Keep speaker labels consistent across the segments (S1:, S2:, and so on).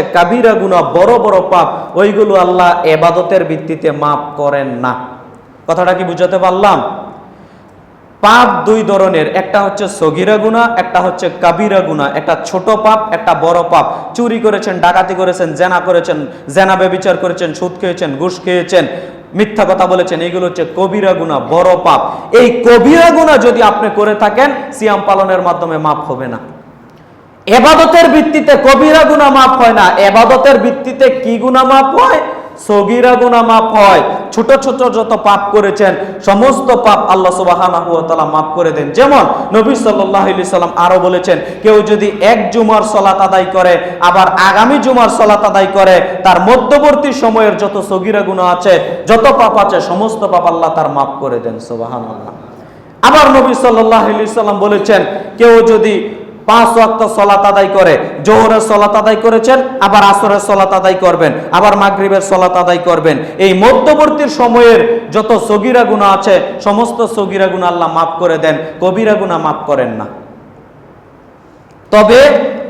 S1: কাবিরা গুনাহ, বড় বড় পাপ, ওইগুলো আল্লাহ এবাদতের ভিত্তিতে মাফ করেন না। কথাটা কি বুঝাতে পারলাম? পাপ দুই ধরনের, একটা হচ্ছে সগিরা গুনাহ, একটা হচ্ছে কাবিরা গুনাহ। একটা ছোট পাপ, একটা বড় পাপ। চুরি করেছেন, ডাকাতি করেছেন, জেনা করেছেন, জেনা বেবিচার করেছেন, সুদ খেয়েছেন, ঘুষ খেয়েছেন, মিথ্যা কথা বলেছেন এইগুলো হচ্ছে কবিরা গুনাহ, বড় পাপ। এই কবিরা গুনাহ যদি আপনি করে থাকেন, সিয়াম পালনের মাধ্যমে মাফ হবে না। এবাদতের ভিত্তিতে কবিরা গুনা মাফ হয় না। এবাদতের ভিত্তিতে কি গুনা মাফ হয়? সগিরা গুনা মাফ হয়। ছোট ছোট যত পাপ করেছেন, সমস্ত পাপ আল্লাহ তাআলা মাফ করে দেন। যেমন নবী আলাইহি সাল্লাম আরও বলেছেন, কেউ যদি এক জুমার সালাত আদায় করে, আবার আগামী জুমার সালাত আদায় করে, তার মধ্যবর্তী সময়ের যত সগিরা গুনাহ আছে, যত পাপ আছে, সমস্ত পাপ আল্লাহ তার মাফ করে দেন, সুবহানাল্লাহ। আবার নবী আলাইহি সাল্লাম বলেছেন, কেউ যদি পাঁচ ওয়াক্ত সলাত আদায় করে, জোহরের সলাত আদায় করেছেন, আবার আসরের সলাত আদায় করবেন, আবার মাগরিবের সলাত আদায় করবেন। এই মধ্যবর্তী সময়ের যত সগিরা গুণা আছে, সমস্ত সগিরা গুণা আল্লাহ মাফ করে দেন, কবিরা গুণা মাফ করেন না। তবে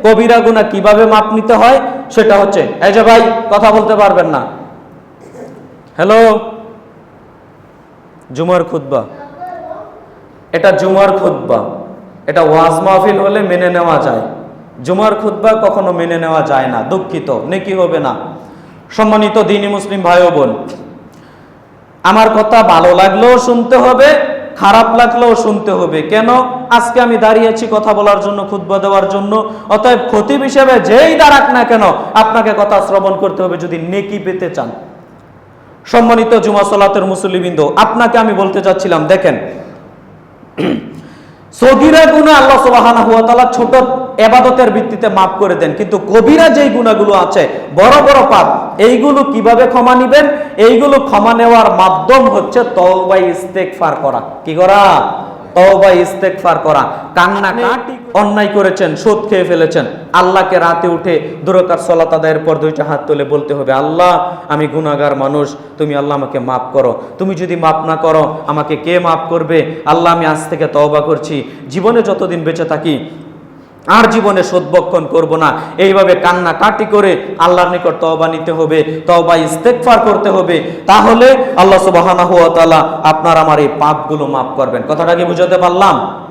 S1: কবিরা গুণা কীভাবে মাপ নিতে হয়, সেটা হচ্ছে, এই যে ভাই, কথা বলতে পারবেন না। হ্যালো? জুমার খুতবা। এটা জুমার খুতবা। এটা ওয়াজ মাহফিল হলে মেনে নেওয়া যায়। জুমার খুতবা কখনো মেনে নেওয়া যায় না, দুঃখিত, নেকি হবে না। সম্মানিত দিনী মুসলিম ভাই বোন, আমার কথা ভালো লাগলেও শুনতে হবে, খারাপ লাগলেও শুনতে হবে। কেন? আজকে আমি দাঁড়িয়েছি কথা বলার জন্য, খুতবা দেওয়ার জন্য। অতএব খতিব হিসেবে যেই দাঁড়াক না কেন, আপনাকে কথা শ্রবণ করতে হবে যদি নেকি পেতে চান। সম্মানিত জুমা সলাতের মুসলিবৃন্দ আপনাকে আমি বলতে চাচ্ছিলাম দেখেন সগিরা গুণা আল্লাহ সুবহানাহু ওয়া তাআলা ছোট এবাদতের ভিত্তিতে মাফ করে দেন। কিন্তু কবিরা যেই গুণাগুলো আছে, বড় বড় পাপ, এইগুলো কীভাবে ক্ষমা নিবেন? এইগুলো ক্ষমা নেওয়ার মাধ্যম হচ্ছে তওবা ইস্তেগফার করা। কি করা? তওবা ইস্তেগফার করা কান্না কাটি অন্যায় করেছেন সুদ খেয়ে ফেলেছেন। আল্লাহকে রাতে উঠে দুরকার সলাত আদায়ের পর দুইটা হাত তুলে বলতে হবে আল্লাহ আমি গুণাগার মানুষ তুমি আল্লাহ আমাকে মাফ করো। তুমি যদি মাফ না করো আমাকে কে মাফ করবে? আল্লাহ আমি আজ থেকে তওবা করছি। জীবনে যতদিন বেঁচে থাকি আর জীবনে সদ্বক্ষণ করব না। এইভাবে কান্না কাটি করে আল্লাহর নিকট তওবা নিতে হবে, তওবা ইস্তেগফার করতে হবে। তাহলে আল্লাহ সুবহানাহু ওয়া তাআলা আপনার আমার এই পাপগুলো মাফ করবেন। কথাটা কি বুঝাতে পারলাম?